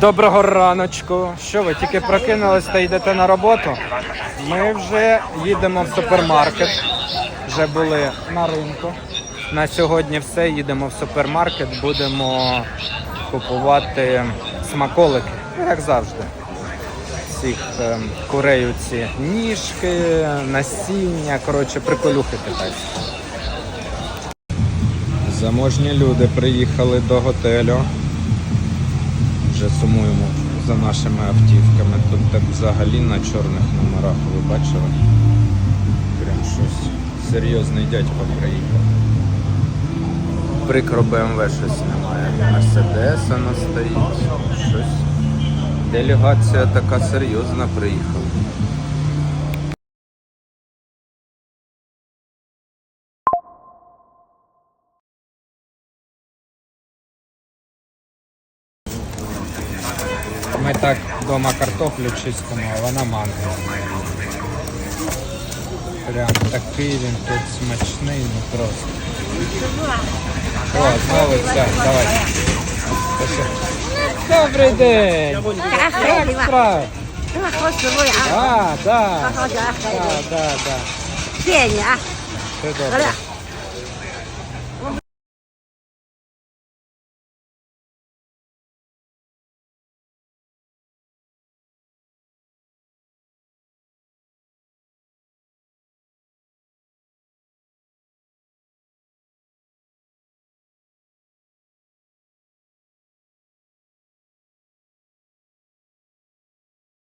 Доброго раночку. Що ви тільки прокинулись та йдете на роботу? Ми вже їдемо в супермаркет. Вже були на ринку. На сьогодні все. Їдемо в супермаркет, будемо купувати смаколики, ну, як завжди. Всіх ем, курей ці ніжки, насіння, коротше, приколюхи китайські. Заможні люди приїхали до готелю. Вже сумуємо за нашими автівками. Тут так взагалі на чорних номерах ви бачили. Прям щось серйозний дядько приїхав. Прикро БМВ щось немає. Мерседес настоїть. стоїть. Щось. Делегація така серйозна приїхала. Ми так вдома картоплю чистимо, а вона манго. Прям такий він тут смачний, ну просто. О, знову це, давай. Добрий день! Як справи? А, да. Да, да, да. 谢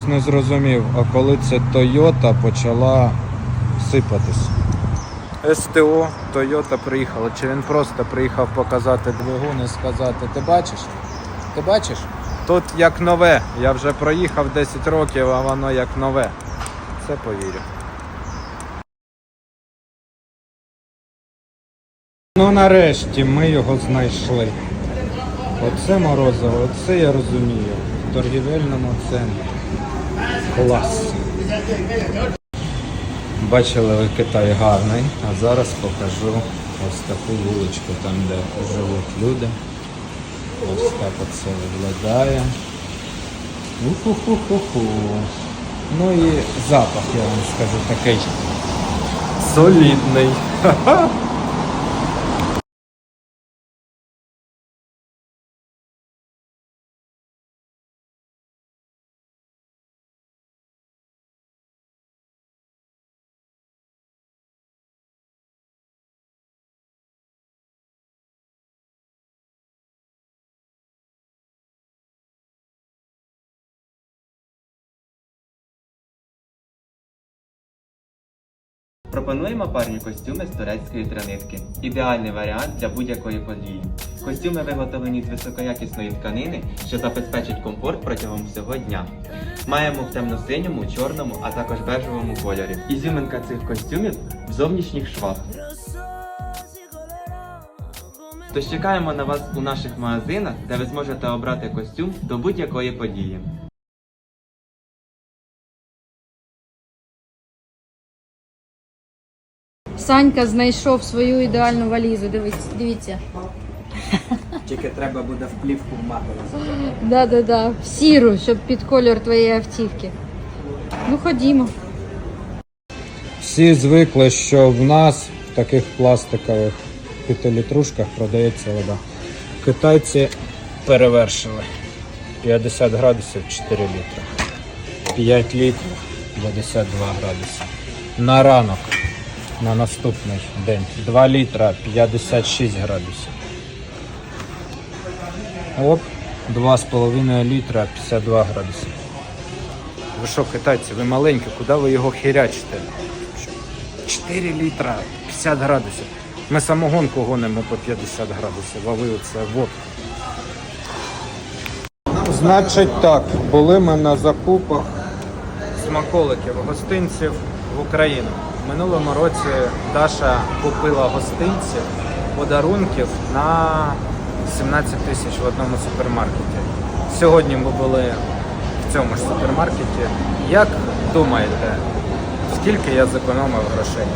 Не зрозумів, а коли це Toyota почала сипатись. СТО Toyota приїхала. Чи він просто приїхав показати двигун і сказати, ти бачиш? Ти бачиш? Тут як нове. Я вже проїхав 10 років, а воно як нове. Це повірю. Ну нарешті ми його знайшли. Оце морозиво, оце я розумію. В торгівельному центрі. Клас. Бачили ви Китай гарний, а зараз покажу ось таку вуличку, там де живуть люди. Ось так оце виглядає. Уху-ху-ху-ху. Ну і запах, я вам скажу, такий солідний. Ха-ха. Пропонуємо парні костюми з турецької тринитки. Ідеальний варіант для будь-якої події. Костюми виготовлені з високоякісної тканини, що забезпечить комфорт протягом всього дня. Маємо в темно-синьому, чорному, а також бежевому кольорі. Ізюминка цих костюмів в зовнішніх швах. Тож чекаємо на вас у наших магазинах, де ви зможете обрати костюм до будь-якої події. Санька знайшов свою ідеальну валізу. Дивись, дивіться. Тільки треба буде вплівку вматувати. Да, да, да. Сіру, щоб під колір твоєї автівки. Ну ходімо. Всі звикли, що в нас в таких пластикових п'ятилітрушках продається вода. Китайці перевершили. 50 градусів 4 літри. 5 літрів 52 градуси. На ранок, на наступний день. 2 літра 56 градусів. Оп, 2,5 літра 52 градуси. Ви що, китайці, ви маленькі, куди ви його хірячите? 4 літра 50 градусів. Ми самогонку гонимо по 50 градусів, а ви оце водку. Значить так, були ми на закупах смаколиків, гостинців в Україну. Минулому році Даша купила гостинців, подарунків на 17 тисяч в одному супермаркеті. Сьогодні ми були в цьому ж супермаркеті. Як думаєте, скільки я зекономив грошей?